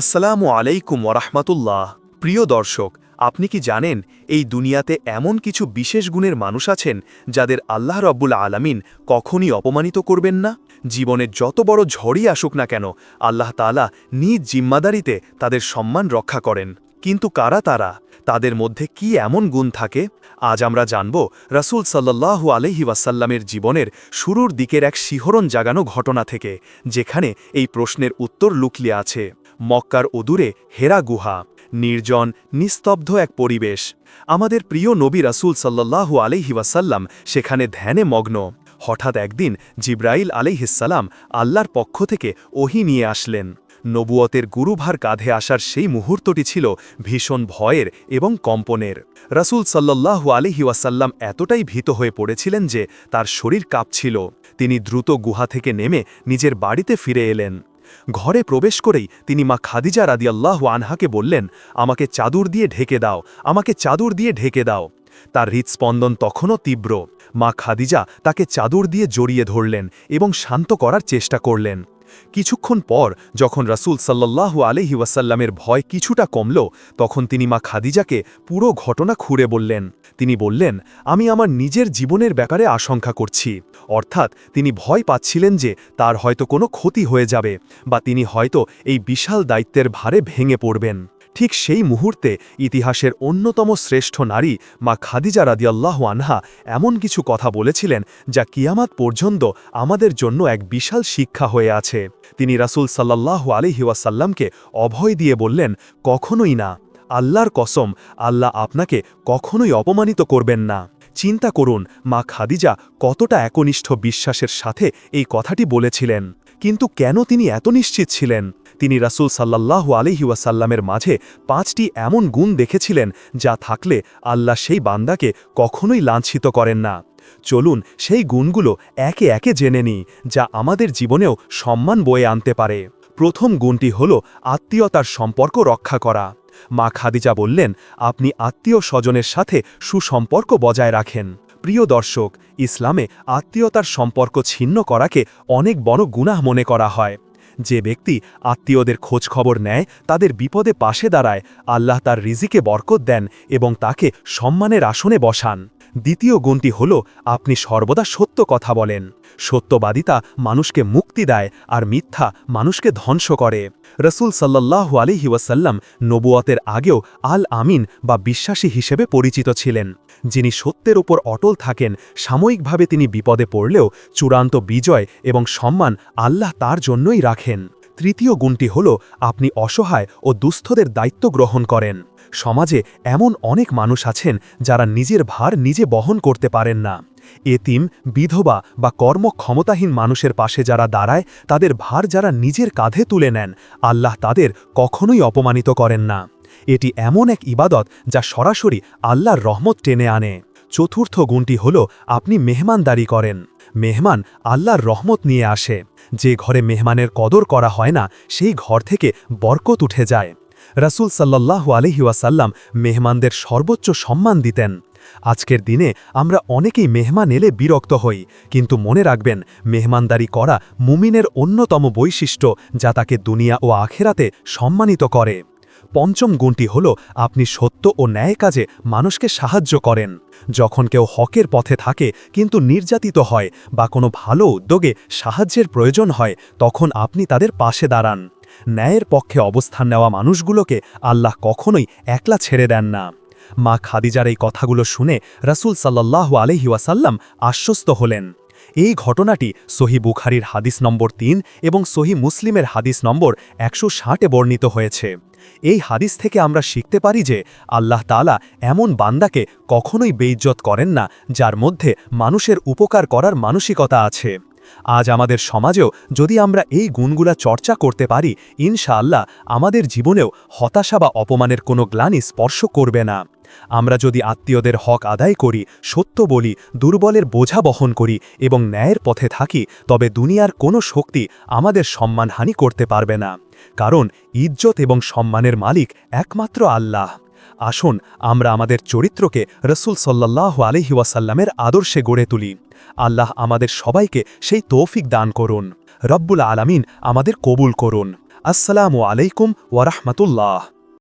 আসসালামু আলাইকুম ওরহমতুল্লাহ প্রিয় দর্শক, আপনি কি জানেন এই দুনিয়াতে এমন কিছু বিশেষ গুণের মানুষ আছেন যাদের আল্লাহ রব্বুল আলামিন কখনই অপমানিত করবেন না? জীবনের যত বড় ঝড়ই আসুক না কেন, আল্লাহ তালা নিজ জিম্মাদারিতে তাদের সম্মান রক্ষা করেন। কিন্তু কারা তারা? তাদের মধ্যে কি এমন গুণ থাকে? আজ আমরা জানব রাসূল সাল্লাল্লাহু আলহি ওয়াসাল্লামের জীবনের শুরুর দিকের এক শিহরণ জাগানো ঘটনা থেকে, যেখানে এই প্রশ্নের উত্তর লুকলিয়ে আছে। মক্কার অদূরে হেরা গুহা। নির্জন, নিস্তব্ধ এক পরিবেশ। আমাদের প্রিয় নবী রাসূল সাল্লাল্লাহু আলহি ওয়াসাল্লাম সেখানে ধ্যানে মগ্ন। হঠাৎ একদিন জিব্রাইল আলিহিসাল্লাম আল্লাহর পক্ষ থেকে ওহি নিয়ে আসলেন। নবুয়তের গুরুভার কাঁধে আসার সেই মুহূর্তটি ছিল ভীষণ ভয়ের এবং কম্পনের। রাসূল সাল্লাল্লাহু আলিহি ওয়াসাল্লাম এতটাই ভীত হয়ে পড়েছিলেন যে তার শরীর কাঁপছিল। তিনি দ্রুত গুহা থেকে নেমে নিজের বাড়িতে ফিরে এলেন। ঘরে প্রবেশ করেই তিনি মা খাদিজা রাদিয়াল্লাহ আনহাকে বললেন, আমাকে চাদর দিয়ে ঢেকে দাও, আমাকে চাদর দিয়ে ঢেকে দাও। তার হৃৎস্পন্দন তখনও তীব্র। মা খাদিজা তাকে চাদর দিয়ে জড়িয়ে ধরলেন এবং শান্ত করার চেষ্টা করলেন। কিছুক্ষণ পর যখন রাসুল সাল্লাল্লাহু আলহি ওয়াসাল্লামের ভয় কিছুটা কমল, তখন তিনি মা খাদিজাকে পুরো ঘটনা খুঁড়ে বললেন। তিনি বললেন, আমি আমার নিজের জীবনের ব্যাপারে আশঙ্কা করছি। অর্থাৎ তিনি ভয় পাচ্ছিলেন যে তার হয়তো কোনো ক্ষতি হয়ে যাবে বা তিনি হয়তো এই বিশাল দায়িত্বের ভারে ভেঙে পড়বেন। ঠিক সেই মুহূর্তে ইতিহাসের অন্যতম শ্রেষ্ঠ নারী মা খাদিজা রাদিয়াল্লাহ আনহা এমন কিছু কথা বলেছিলেন যা কিয়ামাত পর্যন্ত আমাদের জন্য এক বিশাল শিক্ষা হয়ে আছে। তিনি রাসূল সাল্লাল্লাহু আলহি ওয়াসাল্লামকে অভয় দিয়ে বললেন, কখনোই না। আল্লাহর কসম, আল্লাহ আপনাকে কখনোই অপমানিত করবেন না। চিন্তা করুন, মা খাদিজা কতটা একনিষ্ঠ বিশ্বাসের সাথে এই কথাটি বলেছিলেন। কিন্তু কেন তিনি এত নিশ্চিত ছিলেন? তিনি রাসূল সাল্লাল্লাহু আলহি ওয়াসাল্লামের মাঝে পাঁচটি এমন গুণ দেখেছিলেন যা থাকলে আল্লাহ সেই বান্দাকে কখনোই লাঞ্ছিত করেন না। চলুন সেই গুণগুলো একে একে জেনে নিই, যা আমাদের জীবনেও সম্মান বয়ে আনতে পারে। প্রথম গুণটি হল আত্মীয়তার সম্পর্ক রক্ষা করা। মা খাদিজা বললেন, আপনি আত্মীয় স্বজনের সাথে সুসম্পর্ক বজায় রাখেন। প্রিয় দর্শক, ইসলামে আত্মীয়তার সম্পর্ক ছিন্ন করাকে অনেক বড় গুনাহ মনে করা হয়। যে ব্যক্তি আত্মীয়দের খোঁজ খবর নেয়, তাদের বিপদে পাশে দাঁড়ায়, আল্লাহ তার রিজিকে বরকত দেন এবং তাকে সম্মানের আসনে বসান। দ্বিতীয় গুণটি হল, আপনি সর্বদা সত্য কথা বলেন। সত্যবাদিতা মানুষকে মুক্তি দেয় আর মিথ্যা মানুষকে ধ্বংস করে। রসুল সাল্লাহু আলিহি ওয়াসাল্লাম নবুয়তের আগেও আল আমিন বা বিশ্বাসী হিসেবে পরিচিত ছিলেন। যিনি সত্যের ওপর অটল থাকেন, সাময়িকভাবে তিনি বিপদে পড়লেও চূড়ান্ত বিজয় এবং সম্মান আল্লাহ তার জন্যই রাখেন। তৃতীয় গুণটি হল আপনি অসহায় ও দুস্থদের দায়িত্ব গ্রহণ করেন। সমাজে এমন অনেক মানুষ আছেন যারা নিজের ভার নিজে বহন করতে পারেন না। এতিম, বিধবা বা কর্মক্ষমতাহীন মানুষের পাশে যারা দাঁড়ায়, তাদের ভার যারা নিজের কাঁধে তুলে নেন, আল্লাহ তাদের কখনোই অপমানিত করেন না। এটি এমন এক ইবাদত যা সরাসরি আল্লাহর রহমত টেনে আনে। চতুর্থ গুণটি হল আপনি মেহমানদারি করেন। মেহমান আল্লাহর রহমত নিয়ে আসে। যে ঘরে মেহমানের কদর করা হয় না, সেই ঘর থেকে বরকত উঠে যায়। রাসুল সাল্লাহ আলহিউসাল্লাম মেহমানদের সর্বোচ্চ সম্মান দিতেন। আজকের দিনে আমরা অনেকেই মেহমান এলে বিরক্ত হই, কিন্তু মনে রাখবেন, মেহমানদারি করা মুমিনের অন্যতম বৈশিষ্ট্য যা তাকে দুনিয়া ও আখেরাতে সম্মানিত করে। পঞ্চম গুণটি হল, আপনি সত্য ও ন্যায় কাজে মানুষকে সাহায্য করেন। যখন কেউ হকের পথে থাকে, কিন্তু নির্যাতিত হয় বা কোনো ভালো উদ্যোগে সাহায্যের প্রয়োজন হয়, তখন আপনি তাদের পাশে দাঁড়ান। ন্যায়ের পক্ষে অবস্থান নেওয়া মানুষগুলোকে আল্লাহ কখনোই একলা ছেড়ে দেন না। মা খাদিজার এই কথাগুলো শুনে রাসুল সাল্লাহ আলহি ওয়াসাল্লাম আশ্বস্ত হলেন। এই ঘটনাটি সহি বুখারির হাদিস নম্বর তিন এবং সহি মুসলিমের হাদিস নম্বর একশো ষাটে বর্ণিত হয়েছে। এই হাদিস থেকে আমরা শিখতে পারি যে আল্লাহ তালা এমন বান্দাকে কখনোই বেইজ্জত করেন না, যার মধ্যে মানুষের উপকার করার মানসিকতা আছে। আজ আমাদের সমাজেও যদি আমরা এই গুণগুলা চর্চা করতে পারি, ইনশাআল্লাহ আমাদের জীবনেও হতাশা বা অপমানের কোনো গ্লানি স্পর্শ করবে না। আমরা যদি আত্মীয়দের হক আদায় করি, সত্য বলি, দুর্বলের বোঝা বহন করি এবং ন্যায়ের পথে থাকি, তবে দুনিয়ার কোনো শক্তি আমাদের সম্মানহানি করতে পারবে না। কারণ ইজ্জত এবং সম্মানের মালিক একমাত্র আল্লাহ। আসুন, আমরা আমাদের চরিত্রকে রসুল সাল্লাহ আলহিউসাল্লামের আদর্শে গড়ে তুলি। আল্লাহ আমাদের সবাইকে সেই তৌফিক দান করুন। রব্বুল আলামিন আমাদের কবুল করুন। আসসালামু আলাইকুম ওয়ারাহমাতুল্লাহ